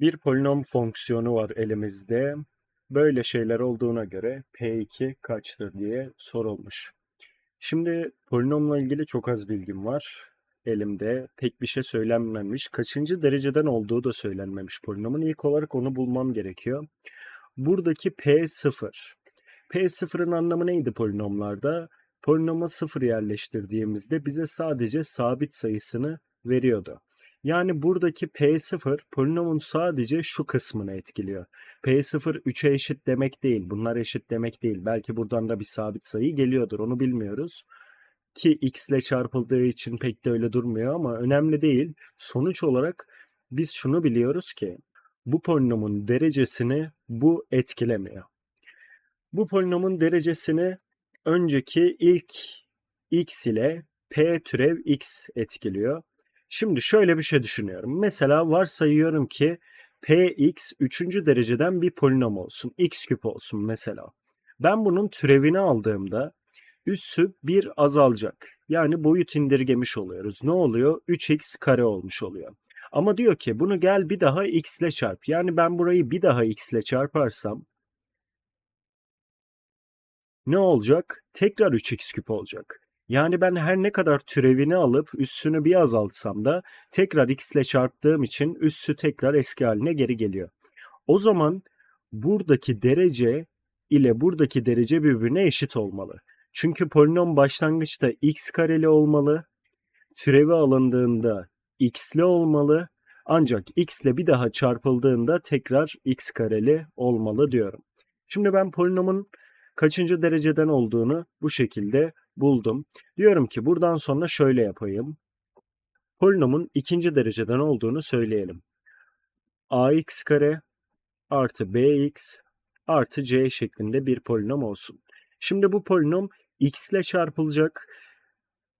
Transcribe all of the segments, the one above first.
Bir polinom fonksiyonu var elimizde. Böyle şeyler olduğuna göre P2 kaçtır diye sorulmuş. Şimdi polinomla ilgili çok az bilgim var. Elimde pek bir şey söylenmemiş. Kaçıncı dereceden olduğu da söylenmemiş polinomun. İlk olarak onu bulmam gerekiyor. Buradaki P0. P0'ın anlamı neydi polinomlarda? Polinoma 0 yerleştirdiğimizde bize sadece sabit sayısını veriyordu. Yani buradaki P0 polinomun sadece şu kısmını etkiliyor. P0 3'e eşit demek değil. Bunlar eşit demek değil. Belki buradan da bir sabit sayı geliyordur. Onu bilmiyoruz. Ki x ile çarpıldığı için pek de öyle durmuyor ama önemli değil. Sonuç olarak biz şunu biliyoruz ki bu polinomun derecesini bu etkilemiyor. Bu polinomun derecesini önceki ilk x ile p türev x etkiliyor. Şimdi şöyle bir şey düşünüyorum. Mesela varsayıyorum ki px 3. dereceden bir polinom olsun. x küp olsun mesela. Ben bunun türevini aldığımda üssü 1 azalacak. Yani boyut indirgemiş oluyoruz. Ne oluyor? 3x kare olmuş oluyor. Ama diyor ki bunu gel bir daha x ile çarp. Yani ben burayı bir daha x ile çarparsam ne olacak? Tekrar 3x küp olacak. Yani ben her ne kadar türevini alıp üssünü bir azaltsam da tekrar x ile çarptığım için üssü tekrar eski haline geri geliyor. O zaman buradaki derece ile buradaki derece birbirine eşit olmalı. Çünkü polinom başlangıçta x kareli olmalı, türevi alındığında x'li olmalı, ancak x ile bir daha çarpıldığında tekrar x kareli olmalı diyorum. Şimdi ben polinomun kaçıncı dereceden olduğunu bu şekilde buldum. Diyorum ki buradan sonra şöyle yapayım. Polinomun ikinci dereceden olduğunu söyleyelim. ax kare artı bx artı c şeklinde bir polinom olsun. Şimdi bu polinom x ile çarpılacak.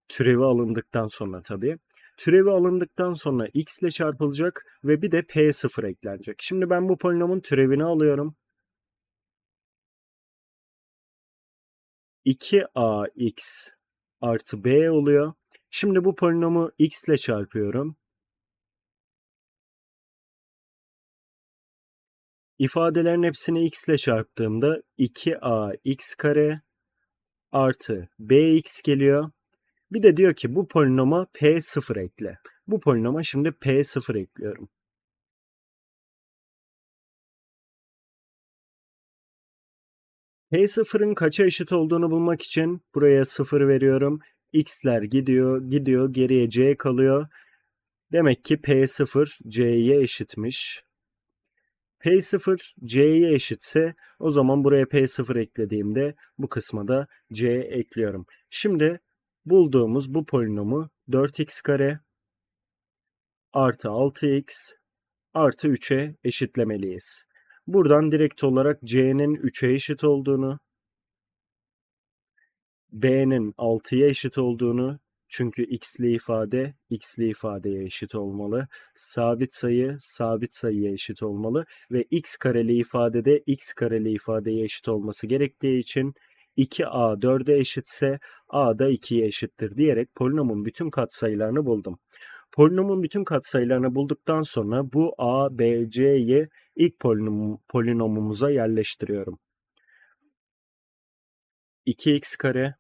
Türevi alındıktan sonra tabii. Türevi alındıktan sonra x ile çarpılacak ve bir de p0 eklenecek. Şimdi ben bu polinomun türevini alıyorum. 2ax artı b oluyor. Şimdi bu polinomu x ile çarpıyorum. İfadelerin hepsini x ile çarptığımda 2ax kare artı bx geliyor. Bir de diyor ki bu polinoma p0 ekle. Bu polinoma şimdi p0 ekliyorum. P0'ın kaça eşit olduğunu bulmak için buraya 0 veriyorum. X'ler gidiyor, gidiyor, geriye C kalıyor. Demek ki P0 C'ye eşitmiş. P0 C'ye eşitse o zaman buraya P0 eklediğimde bu kısma da C ekliyorum. Şimdi bulduğumuz bu polinomu 4x kare artı 6x artı 3'e eşitlemeliyiz. Buradan direkt olarak c'nin 3'e eşit olduğunu, b'nin 6'ya eşit olduğunu, çünkü x'li ifade x'li ifadeye eşit olmalı. Sabit sayı sabit sayıya eşit olmalı ve x kareli ifadede x kareli ifadeye eşit olması gerektiği için 2a 4'e eşitse a da 2'ye eşittir diyerek polinomun bütün katsayılarını buldum. Polinomun bütün katsayılarını bulduktan sonra bu a, b, c'yi ilk polinom, polinomumuza yerleştiriyorum. 2x kare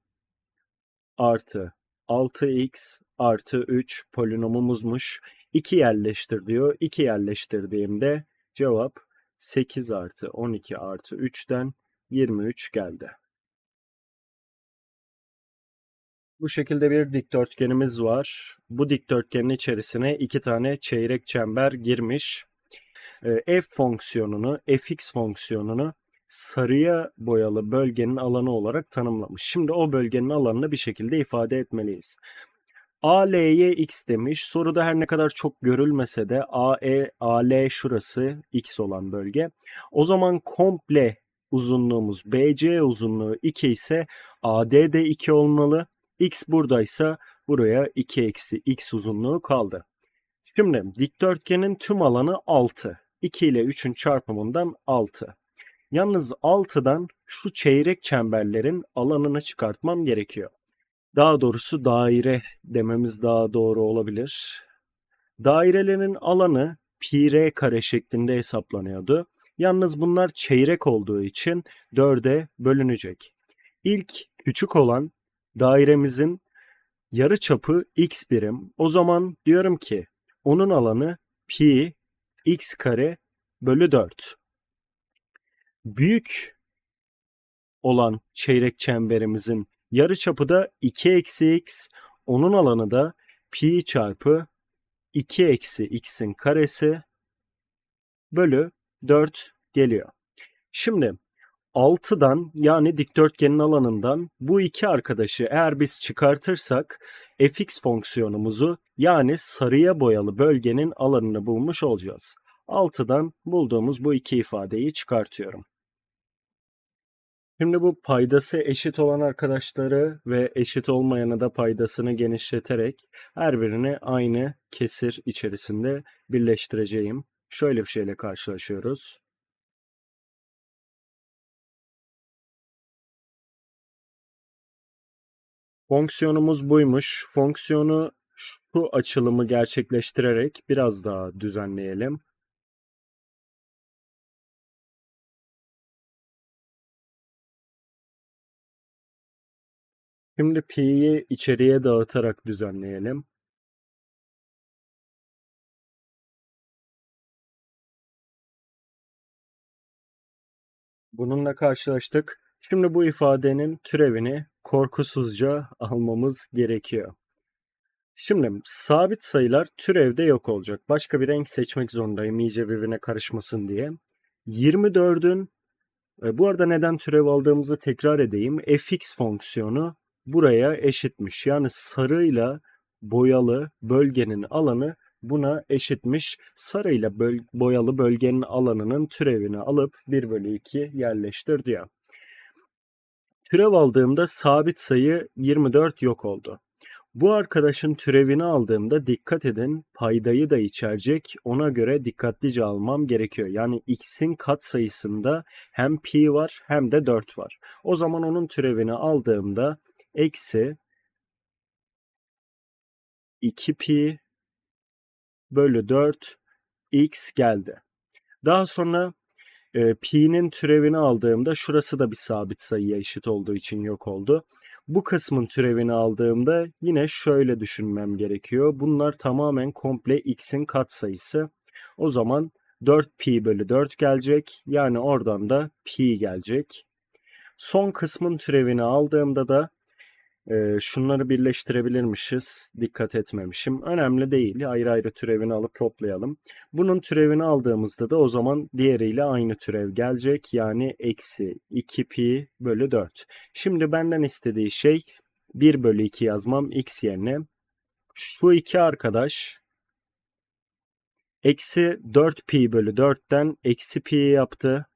artı 6x artı 3 polinomumuzmuş. 2 yerleştir diyor. 2 yerleştirdiğimde cevap 8 artı 12 artı 3'ten 23 geldi. Bu şekilde bir dikdörtgenimiz var. Bu dikdörtgenin içerisine iki tane çeyrek çember girmiş. Ee, f fonksiyonunu, fx fonksiyonunu sarıya boyalı bölgenin alanı olarak tanımlamış. Şimdi o bölgenin alanını bir şekilde ifade etmeliyiz. AL'ye x demiş. Soruda her ne kadar çok görülmese de AE, AL şurası x olan bölge. O zaman komple uzunluğumuz BC uzunluğu 2 ise AD de 2 olmalı. X buradaysa buraya 2 eksi x uzunluğu kaldı. Şimdi dikdörtgenin tüm alanı 6. 2 ile 3'ün çarpımından 6. Yalnız 6'dan şu çeyrek çemberlerin alanını çıkartmam gerekiyor. Daha doğrusu daire dememiz daha doğru olabilir. Dairelerin alanı pi r kare şeklinde hesaplanıyordu. Yalnız bunlar çeyrek olduğu için 4'e bölünecek. İlk küçük olan dairemizin yarı çapı x birim. O zaman diyorum ki onun alanı pi x kare bölü 4. Büyük olan çeyrek çemberimizin yarı çapı da 2 eksi x. Onun alanı da pi çarpı 2 eksi x'in karesi bölü 4 geliyor. Şimdi 6'dan yani dikdörtgenin alanından bu iki arkadaşı eğer biz çıkartırsak fx fonksiyonumuzu yani sarıya boyalı bölgenin alanını bulmuş olacağız. 6'dan bulduğumuz bu iki ifadeyi çıkartıyorum. Şimdi bu paydası eşit olan arkadaşları ve eşit olmayanı da paydasını genişleterek her birini aynı kesir içerisinde birleştireceğim. Şöyle bir şeyle karşılaşıyoruz. Fonksiyonumuz buymuş. Fonksiyonu şu açılımı gerçekleştirerek biraz daha düzenleyelim. Şimdi pi'yi içeriye dağıtarak düzenleyelim. Bununla karşılaştık. Şimdi bu ifadenin türevini korkusuzca almamız gerekiyor. Şimdi sabit sayılar türevde yok olacak. Başka bir renk seçmek zorundayım iyice birbirine karışmasın diye. 24'ün e, bu arada neden türev aldığımızı tekrar edeyim. fx fonksiyonu buraya eşitmiş. Yani sarıyla boyalı bölgenin alanı buna eşitmiş. Sarıyla böl boyalı bölgenin alanının türevini alıp 1 bölü 2 yerleştir diyor. Türev aldığımda sabit sayı 24 yok oldu. Bu arkadaşın türevini aldığımda dikkat edin paydayı da içerecek ona göre dikkatlice almam gerekiyor. Yani x'in kat sayısında hem pi var hem de 4 var. O zaman onun türevini aldığımda eksi 2 pi bölü 4 x geldi. Daha sonra e, pi'nin türevini aldığımda şurası da bir sabit sayıya eşit olduğu için yok oldu. Bu kısmın türevini aldığımda yine şöyle düşünmem gerekiyor. Bunlar tamamen komple x'in katsayısı. O zaman 4 pi bölü 4 gelecek. Yani oradan da pi gelecek. Son kısmın türevini aldığımda da e, şunları birleştirebilirmişiz. Dikkat etmemişim. Önemli değil. Ayrı ayrı türevini alıp toplayalım. Bunun türevini aldığımızda da o zaman diğeriyle aynı türev gelecek. Yani eksi 2 pi bölü 4. Şimdi benden istediği şey 1 bölü 2 yazmam x yerine. Şu iki arkadaş eksi 4 pi bölü 4'ten eksi pi yaptı.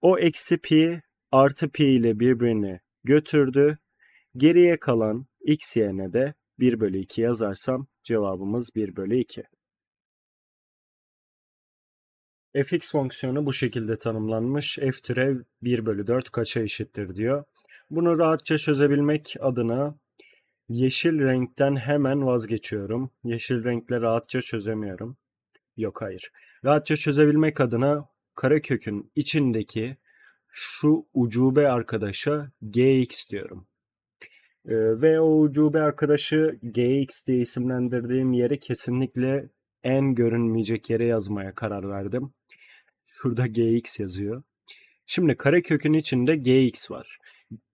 O eksi pi artı pi ile birbirini götürdü. Geriye kalan x yerine de 1 bölü 2 yazarsam cevabımız 1 bölü 2. fx fonksiyonu bu şekilde tanımlanmış. f türev 1 bölü 4 kaça eşittir diyor. Bunu rahatça çözebilmek adına yeşil renkten hemen vazgeçiyorum. Yeşil renkle rahatça çözemiyorum. Yok hayır. Rahatça çözebilmek adına karekökün içindeki şu ucube arkadaşa gx diyorum. Ve o ucube arkadaşı GX diye isimlendirdiğim yeri kesinlikle en görünmeyecek yere yazmaya karar verdim. Şurada GX yazıyor. Şimdi karekökün içinde GX var.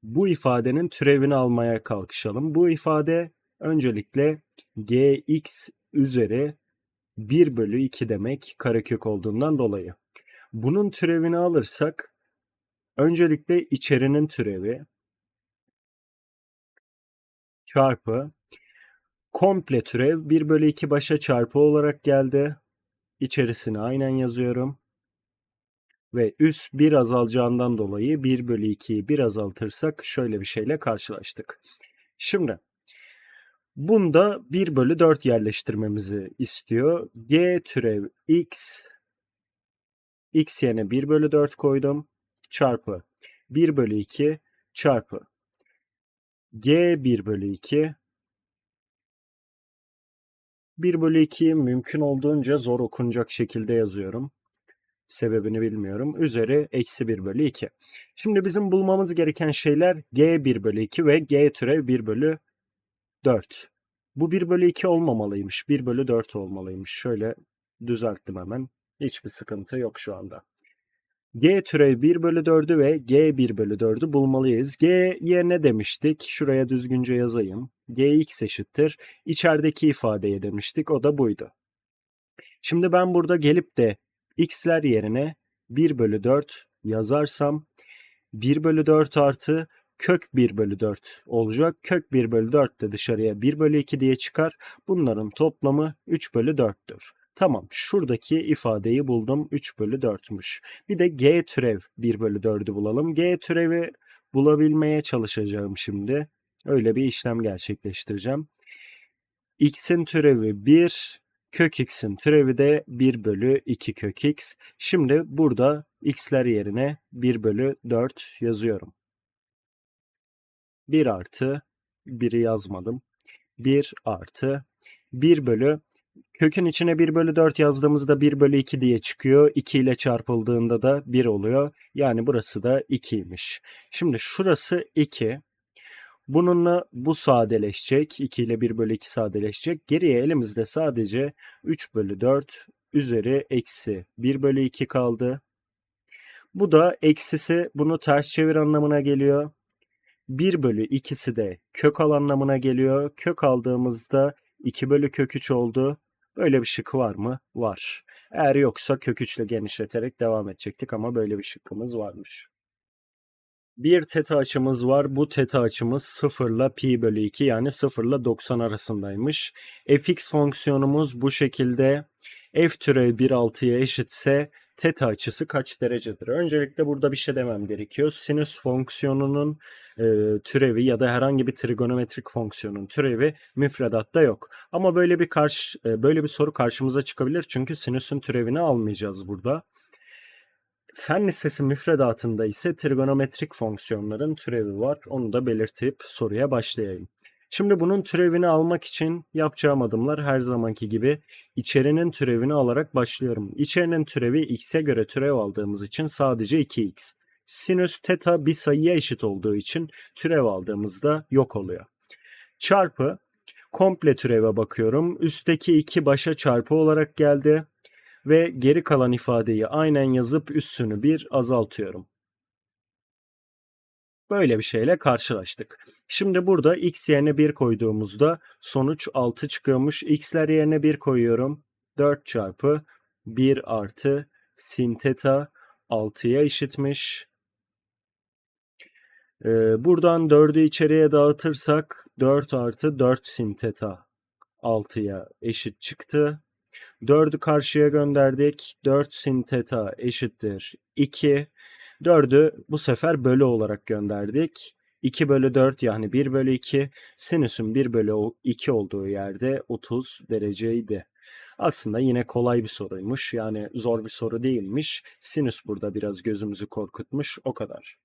Bu ifadenin türevini almaya kalkışalım. Bu ifade öncelikle GX üzeri 1 bölü 2 demek karekök olduğundan dolayı. Bunun türevini alırsak öncelikle içerinin türevi çarpı komple türev 1 bölü 2 başa çarpı olarak geldi. İçerisine aynen yazıyorum. Ve üst 1 azalacağından dolayı 1 bölü 2'yi 1 azaltırsak şöyle bir şeyle karşılaştık. Şimdi bunda 1 bölü 4 yerleştirmemizi istiyor. G türev x x yerine 1 bölü 4 koydum. Çarpı 1 bölü 2 çarpı G 1 bölü 2 1 bölü 2'yi mümkün olduğunca zor okunacak şekilde yazıyorum. Sebebini bilmiyorum. Üzeri eksi 1 bölü 2. Şimdi bizim bulmamız gereken şeyler g 1 bölü 2 ve g türev 1 bölü 4. Bu 1 bölü 2 olmamalıymış. 1 bölü 4 olmalıymış. Şöyle düzelttim hemen. Hiçbir sıkıntı yok şu anda. G türev 1 bölü 4'ü ve G 1 bölü 4'ü bulmalıyız. G'ye ne demiştik? Şuraya düzgünce yazayım. Gx eşittir. İçerideki ifadeye demiştik. O da buydu. Şimdi ben burada gelip de x'ler yerine 1 bölü 4 yazarsam 1 bölü 4 artı kök 1 bölü 4 olacak. Kök 1 bölü 4 de dışarıya 1 bölü 2 diye çıkar. Bunların toplamı 3 bölü 4'tür. Tamam şuradaki ifadeyi buldum 3 bölü 4'müş. Bir de g türev 1 bölü 4'ü bulalım. G türevi bulabilmeye çalışacağım şimdi. Öyle bir işlem gerçekleştireceğim. x'in türevi 1, kök x'in türevi de 1 bölü 2 kök x. Şimdi burada x'ler yerine 1 bölü 4 yazıyorum. 1 artı 1'i yazmadım. 1 artı 1 bölü kökün içine 1 bölü 4 yazdığımızda 1 bölü 2 diye çıkıyor. 2 ile çarpıldığında da 1 oluyor. Yani burası da 2'ymiş. Şimdi şurası 2. Bununla bu sadeleşecek. 2 ile 1 bölü 2 sadeleşecek. Geriye elimizde sadece 3 bölü 4 üzeri eksi 1 bölü 2 kaldı. Bu da eksisi bunu ters çevir anlamına geliyor. 1 bölü 2'si de kök al anlamına geliyor. Kök aldığımızda 2 bölü kök 3 oldu. Böyle bir şık var mı? Var. Eğer yoksa kök 3 ile genişleterek devam edecektik ama böyle bir şıkkımız varmış. Bir teta açımız var. Bu teta açımız 0 ile pi bölü 2 yani 0 ile 90 arasındaymış. fx fonksiyonumuz bu şekilde. f türevi 1,6'ya eşitse teta açısı kaç derecedir? Öncelikle burada bir şey demem gerekiyor. Sinüs fonksiyonunun e, türevi ya da herhangi bir trigonometrik fonksiyonun türevi müfredatta yok. Ama böyle bir karşı e, böyle bir soru karşımıza çıkabilir çünkü sinüsün türevini almayacağız burada. Fen lisesi müfredatında ise trigonometrik fonksiyonların türevi var. Onu da belirtip soruya başlayayım. Şimdi bunun türevini almak için yapacağım adımlar her zamanki gibi içerinin türevini alarak başlıyorum. İçerinin türevi x'e göre türev aldığımız için sadece 2x. Sinüs teta bir sayıya eşit olduğu için türev aldığımızda yok oluyor. Çarpı komple türeve bakıyorum. Üstteki 2 başa çarpı olarak geldi ve geri kalan ifadeyi aynen yazıp üssünü bir azaltıyorum. Böyle bir şeyle karşılaştık. Şimdi burada x yerine 1 koyduğumuzda sonuç 6 çıkıyormuş. x'ler yerine 1 koyuyorum. 4 çarpı 1 artı sin theta 6'ya eşitmiş. Ee, buradan 4'ü içeriye dağıtırsak 4 artı 4 sin theta 6'ya eşit çıktı. 4'ü karşıya gönderdik. 4 sin theta eşittir 2. 4'ü bu sefer bölü olarak gönderdik. 2 bölü 4 yani 1 bölü 2 sinüsün 1 bölü 2 olduğu yerde 30 dereceydi. Aslında yine kolay bir soruymuş yani zor bir soru değilmiş. Sinüs burada biraz gözümüzü korkutmuş o kadar.